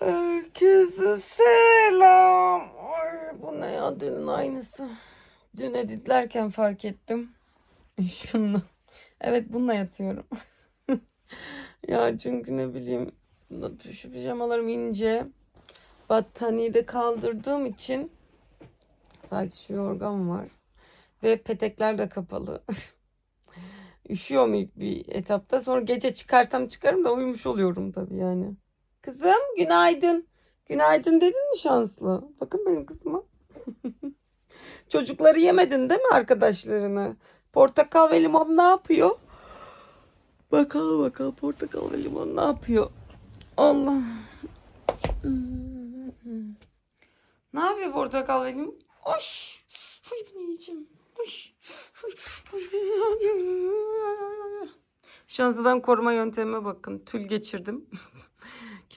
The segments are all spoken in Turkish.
Herkese selam. Ay, bu ne ya dünün aynısı. Dün editlerken fark ettim. Şununla. Evet bununla yatıyorum. ya çünkü ne bileyim şu pijamalarım ince. Battaniyeyi de kaldırdığım için sadece şu yorgan var. Ve petekler de kapalı. Üşüyorum ilk bir etapta. Sonra gece çıkarsam çıkarım da uyumuş oluyorum tabii yani. Kızım günaydın. Günaydın dedin mi şanslı? Bakın benim kızıma. Çocukları yemedin değil mi arkadaşlarını? Portakal ve limon ne yapıyor? Bakalım bakalım portakal ve limon ne yapıyor? Allah. Ne yapıyor portakal ve limon? Oy. Oy bunu yiyeceğim. Oy. Oy. Oy. Şanslıdan koruma yöntemime bakın. Tül geçirdim.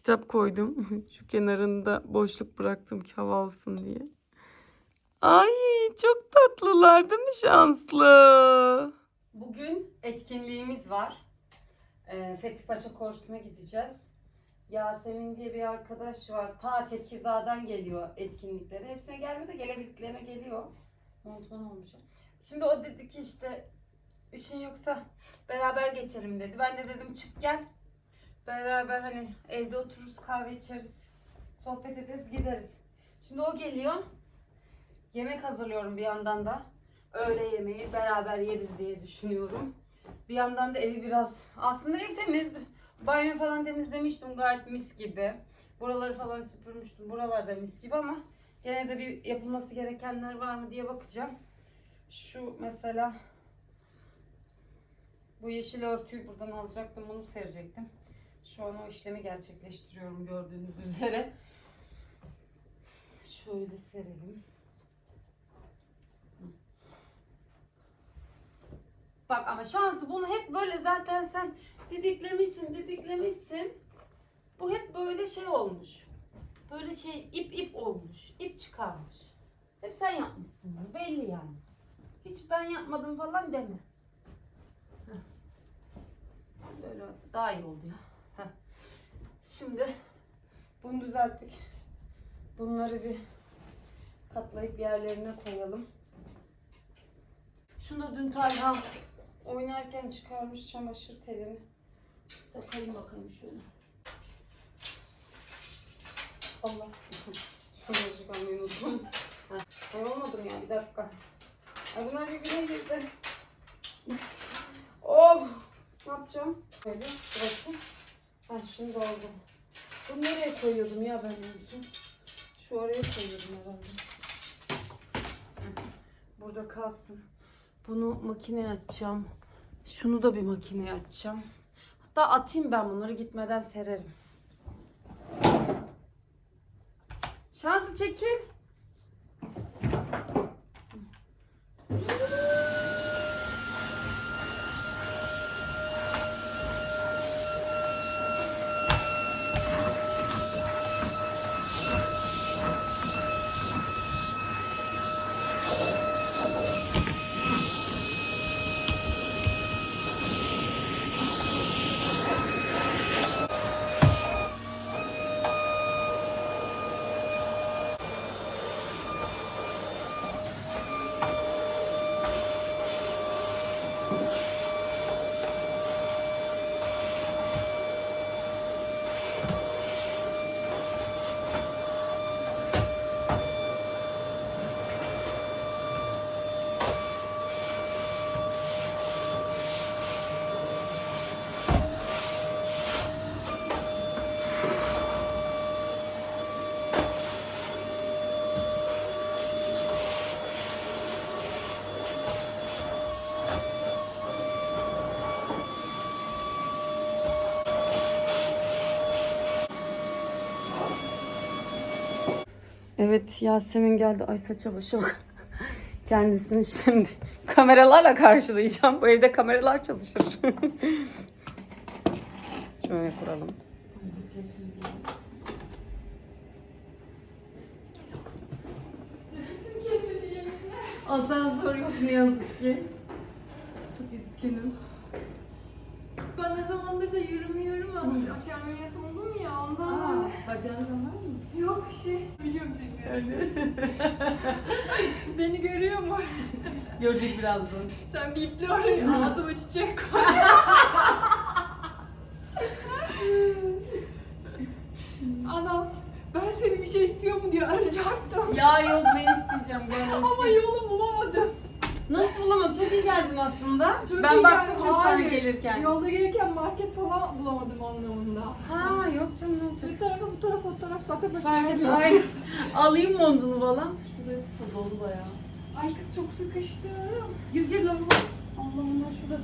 Kitap koydum. Şu kenarında boşluk bıraktım ki hava alsın diye. Ay çok tatlılar değil mi şanslı? Bugün etkinliğimiz var. Ee, Fethi Paşa Korsu'na gideceğiz. Yasemin diye bir arkadaş var. Ta Tekirdağ'dan geliyor etkinliklere. Hepsine gelmiyor da gelebildiklerine geliyor. Montman olmuş. Şimdi o dedi ki işte işin yoksa beraber geçelim dedi. Ben de dedim çık gel. Beraber hani evde otururuz kahve içeriz. Sohbet ederiz gideriz. Şimdi o geliyor. Yemek hazırlıyorum bir yandan da. Öğle yemeği beraber yeriz diye düşünüyorum. Bir yandan da evi biraz aslında ev temiz. Banyo falan temizlemiştim gayet mis gibi. Buraları falan süpürmüştüm. Buralar da mis gibi ama gene de bir yapılması gerekenler var mı diye bakacağım. Şu mesela bu yeşil örtüyü buradan alacaktım. Bunu serecektim. Şu an o işlemi gerçekleştiriyorum gördüğünüz üzere. Şöyle serelim. Bak ama şanslı bunu hep böyle zaten sen didiklemişsin didiklemişsin. Bu hep böyle şey olmuş. Böyle şey ip ip olmuş. ip çıkarmış. Hep sen yapmışsın bunu belli yani. Hiç ben yapmadım falan deme. Böyle daha iyi oldu ya. Şimdi bunu düzelttik. Bunları bir katlayıp yerlerine koyalım. Şunu da dün Talha oynarken çıkarmış çamaşır telini. Takalım bakalım şöyle. Allah. Şunu çıkarmayı unuttum. Ay olmadım ya bir dakika. Ay bunlar birbirine girdi. of. Ne yapacağım? Böyle bırakayım. Ha şimdi oldu. Bunu nereye koyuyordum ya ben en? Şu oraya koyuyordum herhalde. Burada kalsın. Bunu makineye atacağım. Şunu da bir makineye atacağım. Hatta atayım ben bunları gitmeden sererim. Şansı çekil. Evet Yasemin geldi. Ay saça başa bak. Kendisini şimdi kameralarla karşılayacağım. Bu evde kameralar çalışır. Şöyle kuralım. Asansör yok ne yazık ki. Çok üzgünüm. Ben ne zamandır da yürümüyorum aslında. Akşam ameliyat oldum ya ondan. Aa, bak Bacağın var mı? Yok şey. Çünkü. Beni görüyor mu? Görecek birazdan. Sen biple oraya ağzıma çiçek koy. Anam ben seni bir şey istiyor mu diye arayacaktım. Ya yok ne isteyeceğim ben Ama yolu bulamadım. Nasıl geldim aslında. Çok ben iyi baktım geldi. çünkü sana Hayır. gelirken. Yolda gelirken market falan bulamadım anlamında. Ha yok canım ne olacak? Bir tarafa bu tarafa o taraf zaten başına Fark etmez. gelmiyor. Aynen. Alayım montunu falan. Şurası da dolu bayağı. Ay kız çok sıkıştım. Gir gir lan. Allah'ım lan şurası.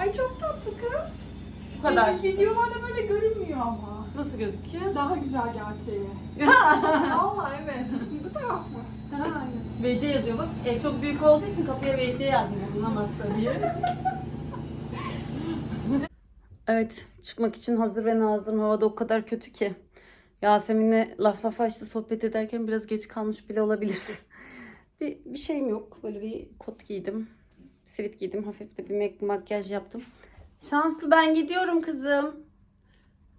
Ay çok tatlı kız. Bu kadar. Benim videolarda böyle görünmüyor ama. Nasıl gözüküyor? Daha güzel gerçeği. Vallahi evet. VC yazıyor bak. E, çok büyük olduğu için kapıya VC yazdım bulunamazsa diye. evet çıkmak için hazır ve nazırım. Havada o kadar kötü ki. Yasemin'le laf lafa işte sohbet ederken biraz geç kalmış bile olabilir. bir, bir şeyim yok. Böyle bir kot giydim. Sivit giydim. Hafif de bir mak- makyaj yaptım. Şanslı ben gidiyorum kızım.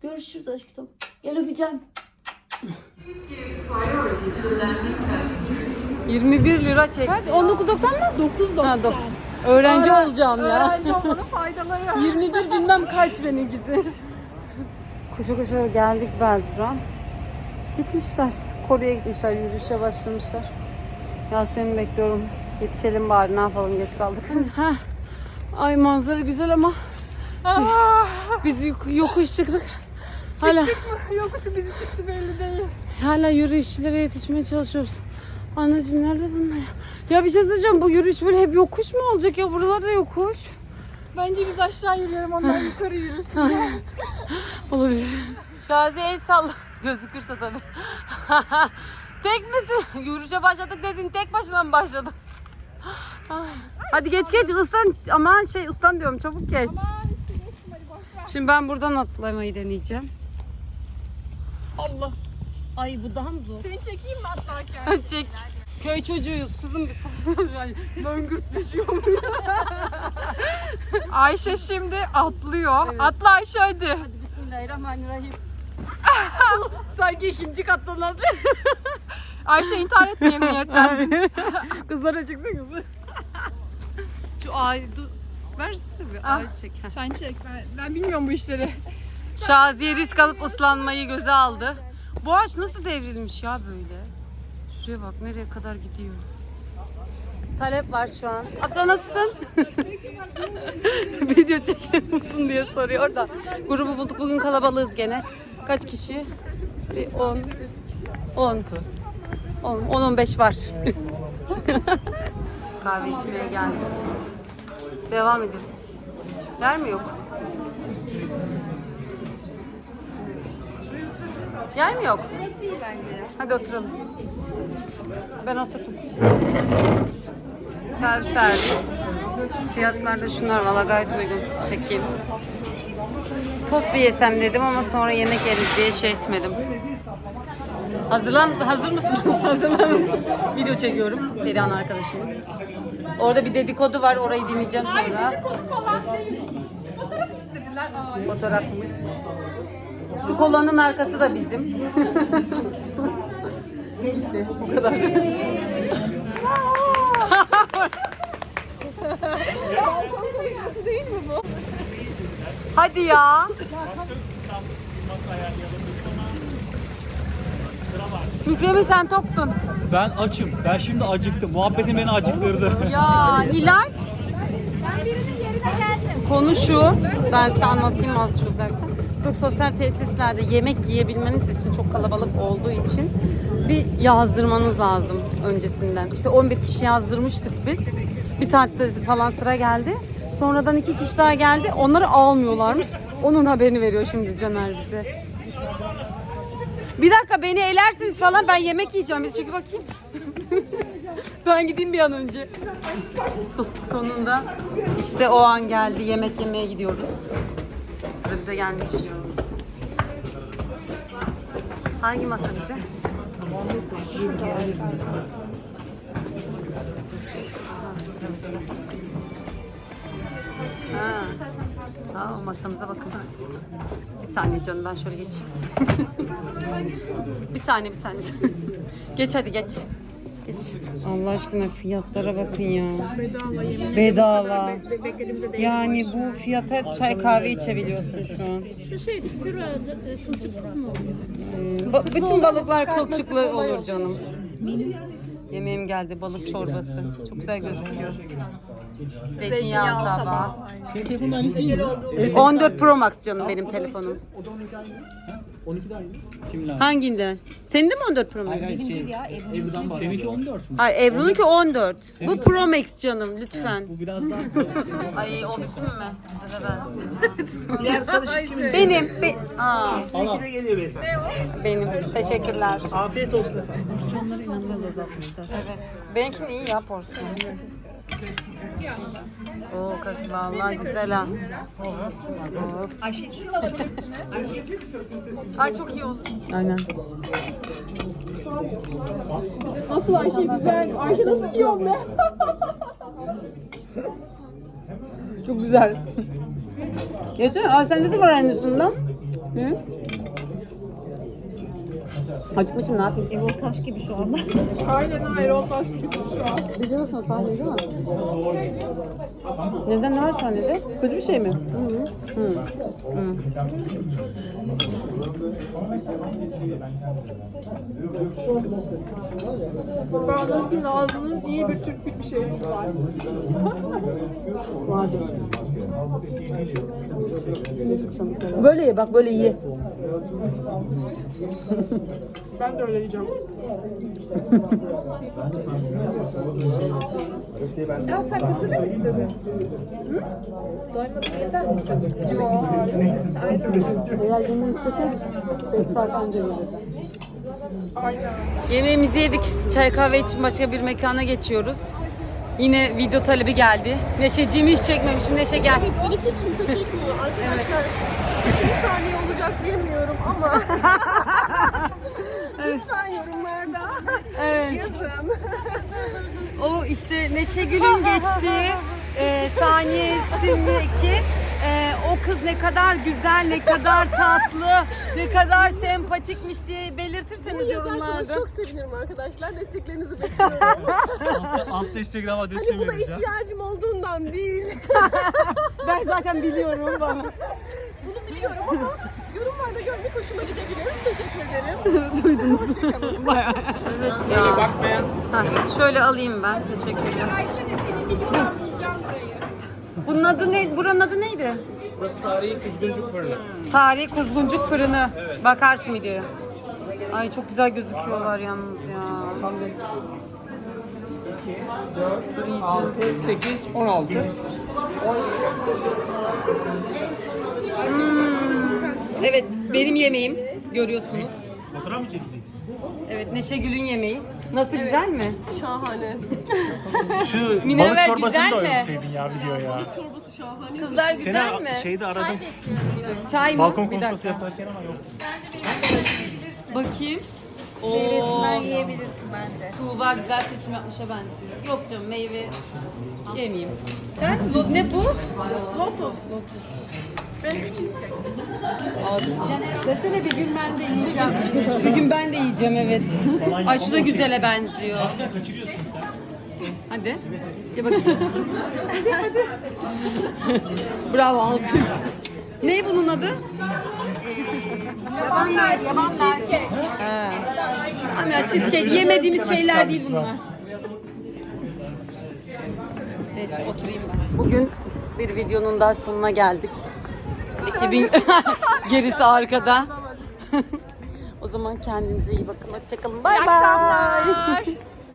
Görüşürüz aşkım. Gel öpeceğim. 21 lira çekti. Kaç? 19.90 mı? 9.90. Ha, do- Öğrenci olacağım ya. Öğrenci olmanın faydaları. 21 bilmem kaç benimkisi. Koşa koşa geldik Beltura. Gitmişler. Kore'ye gitmişler. Yürüyüşe başlamışlar. Yasemin bekliyorum. Yetişelim bari ne yapalım geç kaldık. Heh. Ay manzara güzel ama biz bir yokuş çıktık. Hala, Yokuşu bizi çıktı belli değil. hala yürüyüşçülere yetişmeye çalışıyoruz. Anneciğim nerede bunlar ya? Ya bir şey söyleyeceğim bu yürüyüş böyle hep yokuş mu olacak ya? Buralarda yokuş. Bence biz aşağı yürüyelim onlar yukarı yürüsün. Olabilir. Şazi el salla. Gözükürse tabii. tek misin? Yürüyüşe başladık dedin tek başına mı başladın? Hadi geç geç ıslan. Aman şey ıslan diyorum çabuk geç. Şimdi ben buradan atlamayı deneyeceğim. Allah. Ay bu daha mı zor? Seni çekeyim mi atlarken? Çek. Köy çocuğuyuz kızım biz. Löngürt düşüyor. Ayşe şimdi atlıyor. Atla Ayşe hadi. Bismillahirrahmanirrahim. Sanki ikinci kattan atlıyor. Ayşe intihar etme emniyetten. Kızlara çıksın kızı. Şu ay dur. Versene bir Ah. ay çek. Sen çek ben, ben bilmiyorum bu işleri. Şaziye risk alıp ıslanmayı göze aldı. Bu ağaç nasıl devrilmiş ya böyle? Şuraya bak nereye kadar gidiyor. Talep var şu an. Abla nasılsın? Video çekiyor musun diye soruyor da. Grubu bulduk bugün kalabalığız gene. Kaç kişi? Bir 10 10 10 10 15 var. Kahve içmeye geldik. Devam edelim. Yer mi yok? Yer mi yok? Burası iyi bence. Hadi oturalım. Ben oturdum. Servis servis. Fiyatlarda şunlar valla gayet uygun. Çekeyim. Tost bir yesem dedim ama sonra yemek yeriz diye şey etmedim. Hazırlan, hazır mısınız? Hazırlanın. Video çekiyorum. Perihan arkadaşımız. Orada bir dedikodu var. Orayı dinleyeceğim Hayır sonra. dedikodu falan değil. Fotoğraf istediler. Aa, Fotoğrafmış. Şu kolanın arkası da bizim. Bitti. Bu kadar. değil mi bu? Hadi ya. Mükremin sen toktun. Ben açım. Ben şimdi acıktım. Muhabbetin beni acıktırdı. Ya Hilal. Ben birinin yerine geldim. Konu şu, ben size anlatayım az şu zaten. Bu sosyal tesislerde yemek yiyebilmeniz için çok kalabalık olduğu için bir yazdırmanız lazım öncesinden. İşte 11 kişi yazdırmıştık biz. Bir saatte falan sıra geldi. Sonradan iki kişi daha geldi. Onları almıyorlarmış. Onun haberini veriyor şimdi Caner bize. Bir dakika beni elersiniz falan ben yemek yiyeceğim. Çünkü bakayım. ben gideyim bir an önce. So- sonunda işte o an geldi. Yemek yemeye gidiyoruz. Sıra bize gelmiş. Hangi masa bizim? Ha. Aa, masamıza bakın. Bir saniye canım ben şöyle geçeyim. bir saniye bir saniye. geç hadi geç. Allah aşkına fiyatlara bakın ya. Bedava yemek. Bedava. Beklediğimize değil. Yani bu fiyata çay kahve içebiliyorsun şu an. Şu şey çipiro e, kılçıksız mı oluyor? Ba- bütün balıklar kılçıklı olur canım. Yemeğim geldi balık çorbası. Çok güzel gözüküyor. Zeytinyağlı tabağı. Senin telefonun aynısı değil mi? 14 Pro Max canım benim telefonum. 12 aynı. Kimin aynı? Hanginde? Senin de mi 14 Pro Max? Hayır şey. Ebru'dan var. Seninki 14 mü? Hayır Ebru'nunki 14. Bu Pro Max canım lütfen. Bu biraz daha. Ay o bizim mi? Bize de benziyor. Diğer karışık kimin? Benim. Be Aa, Allah. benim. Teşekkürler. Afiyet olsun efendim. Benimkinin iyi ya porsiyon. Oo kız vallahi güzel ha. Ayşe isim alabilirsiniz. Ay çok iyi oldu. Aynen. Nasıl Ayşe güzel? Ayşe nasıl yiyorsun be? Çok güzel. Geçen, aa sende de var aynısından. Hı? Acıkmışım ne yapayım? Erol Taş gibi şu anda. Aynen ha Erol Taş gibi şu an. Biliyorsun sahneyi değil mi? Neden ne var sahnede? Kötü bir şey mi? Hı hı. Hı. Bazen bir Nazlı'nın iyi bir Türk bir şeysi var. Böyle ye bak böyle ye. Ben de öyle yiyeceğim. ya sen köfte mi istedin? Hı? Doymadın yeniden mi istedin? Yok. Aynen. Eğer yeniden isteseydik 5 saat önce gelirdi. Aynen. Yemeğimizi yedik. Çay kahve için başka bir mekana geçiyoruz. Yine video talebi geldi. Neşeciğimi hiç çekmemişim. Neşe gel. Beni hiç kimse çekmiyor arkadaşlar. Kaçıncı saniye olacak bilmiyorum ama lütfen yorumlarda yazın. O işte Neşe Gül'ün geçtiği e, saniyesindeki e, o kız ne kadar güzel, ne kadar tatlı, ne kadar sempatikmiş diye belirtirseniz Yazarsanız yorumlarda. çok sevinirim arkadaşlar. Desteklerinizi bekliyorum. Altta Instagram adresimi hani buna vereceğim. ihtiyacım olduğundan değil. Ben zaten biliyorum bana. Bunu biliyorum ama yorumlarda görmek hoşuma gidebilir. Teşekkür ederim. Duydunuz. Hoşçakalın. Evet ya. Ha, şöyle alayım ben. Teşekkür ederim. Ayşe de senin burayı. Bunun adı ne? Buranın adı neydi? Burası tarihi kuzguncuk fırını. Tarihi Kuzguncuk Fırını. Bakarsın videoya. Ay çok güzel gözüküyorlar yalnız ya. Dur yiyeceğim. 8, 16. Evet benim yemeğim görüyorsunuz. Fotoğraf mı çekeceksin? Evet Neşe Gül'ün yemeği. Nasıl güzel mi? Şahane. Şu Münevver, balık çorbasını güzel da mi? övseydin ya videoya. Çorbası şahane. Kızlar Seni güzel mi? şeyde aradım. Çay mı? Balkon Bir konuşması dakika. yaparken ama yok. Bakayım. Oo. yiyebilirsin bence. Tuğba güzel seçim yapmışa benziyor. Yok canım meyve yemeyeyim. Sen lo- ne bu? Lotus. Ben cheesecake. Desene bir gün ben de yiyeceğim. Bir gün ben de yiyeceğim evet. Ay şu da güzele benziyor. Sen kaçırıyorsun sen. Hadi. Gel bakayım. hadi hadi. Bravo alkış. Ne bunun adı? Yaban mersin. Yaban. Ama ya cheesecake yemediğimiz şeyler değil bunlar. Neyse oturayım ben. Bugün bir videonun daha sonuna geldik. 2000 gerisi arkada. o zaman kendinize iyi bakın. Hoşçakalın. Bay bay.